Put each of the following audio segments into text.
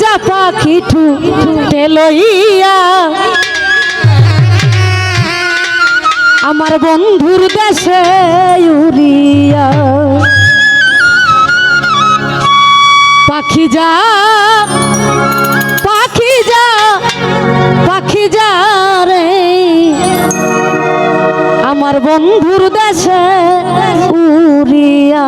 যা পাখি ঠু লইয়া। আমার বন্ধুর দেশে উড়িয়া। পাখি যা পাখি যা পাখি যা রে। আমার বন্ধুর দেশে উড়িয়া।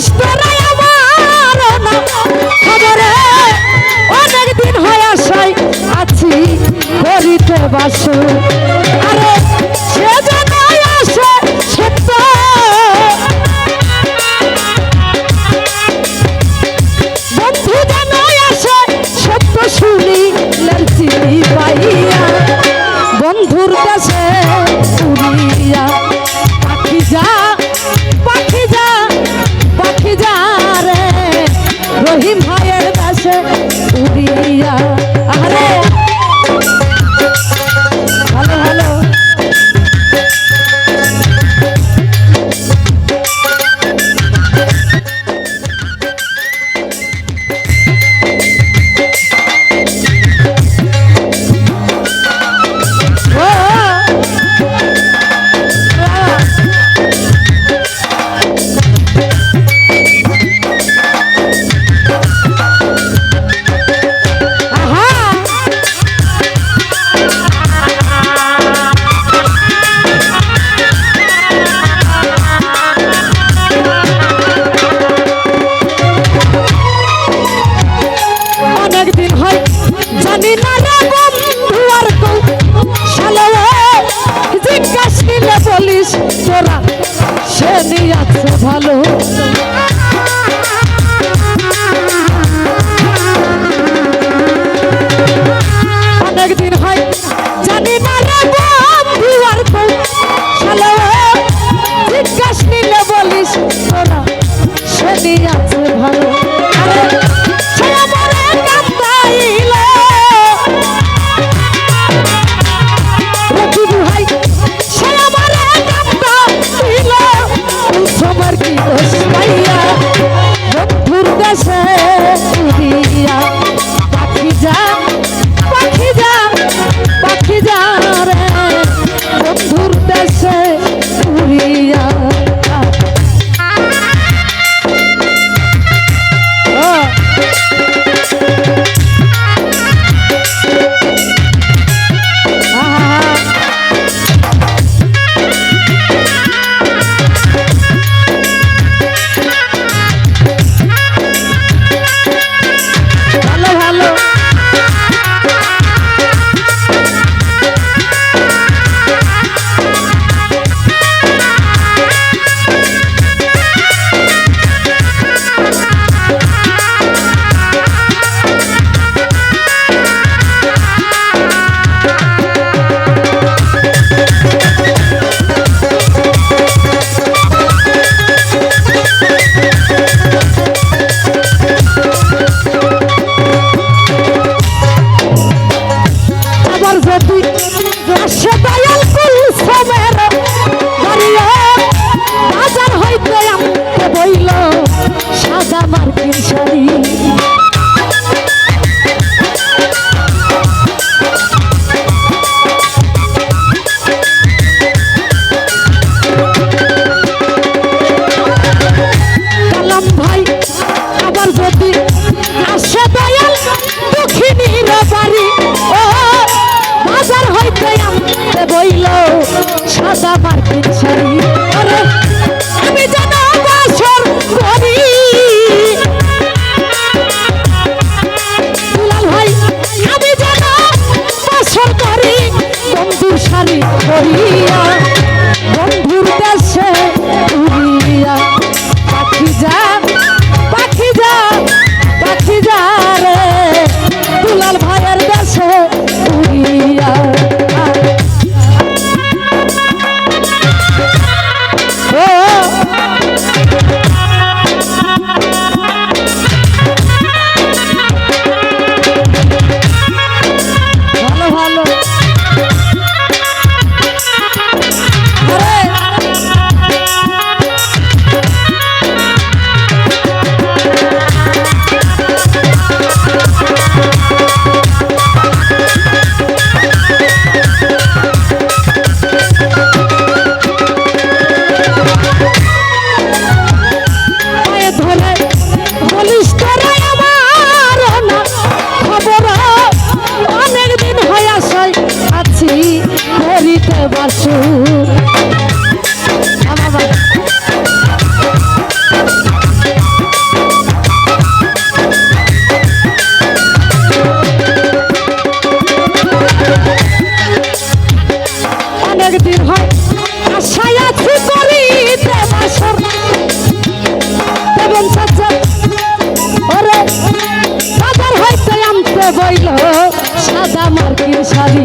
নিষ্ঠরায় আমার না খবরে অনেক আছি করিতে বাসু। একদিন হয়। জানি না রে বন্ধু আর তো শালে জিজ্ঞাসিলে বলিস তোরা, সে নিয়ে আছে ভালো। একদিন দিলাম ভাই আবার যদি আসে দয়াল দক্ষিণীর বাড়ি ও বাজার হইতে বইল সাদা মার্কিন বইল সাদা মার্কিন শাড়ি।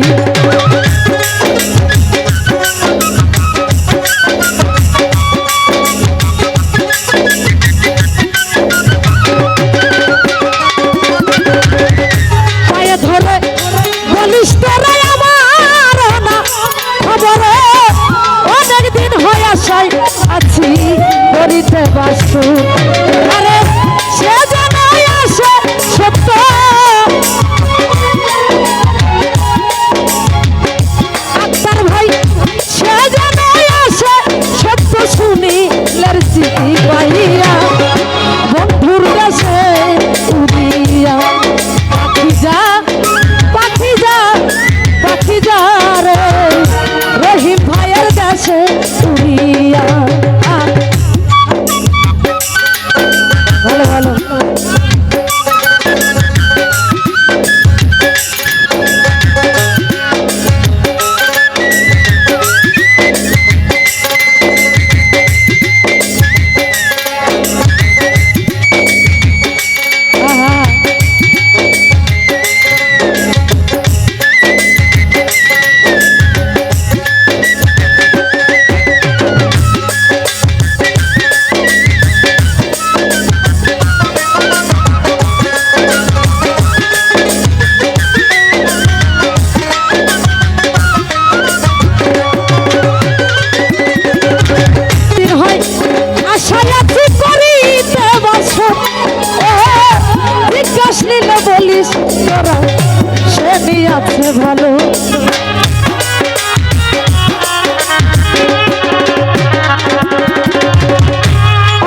ভালো।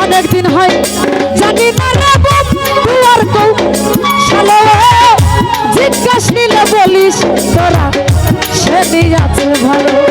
অনেকদিন হয় জানি না জিজ্ঞাসা বলিস তোরা সে আছে ভালো।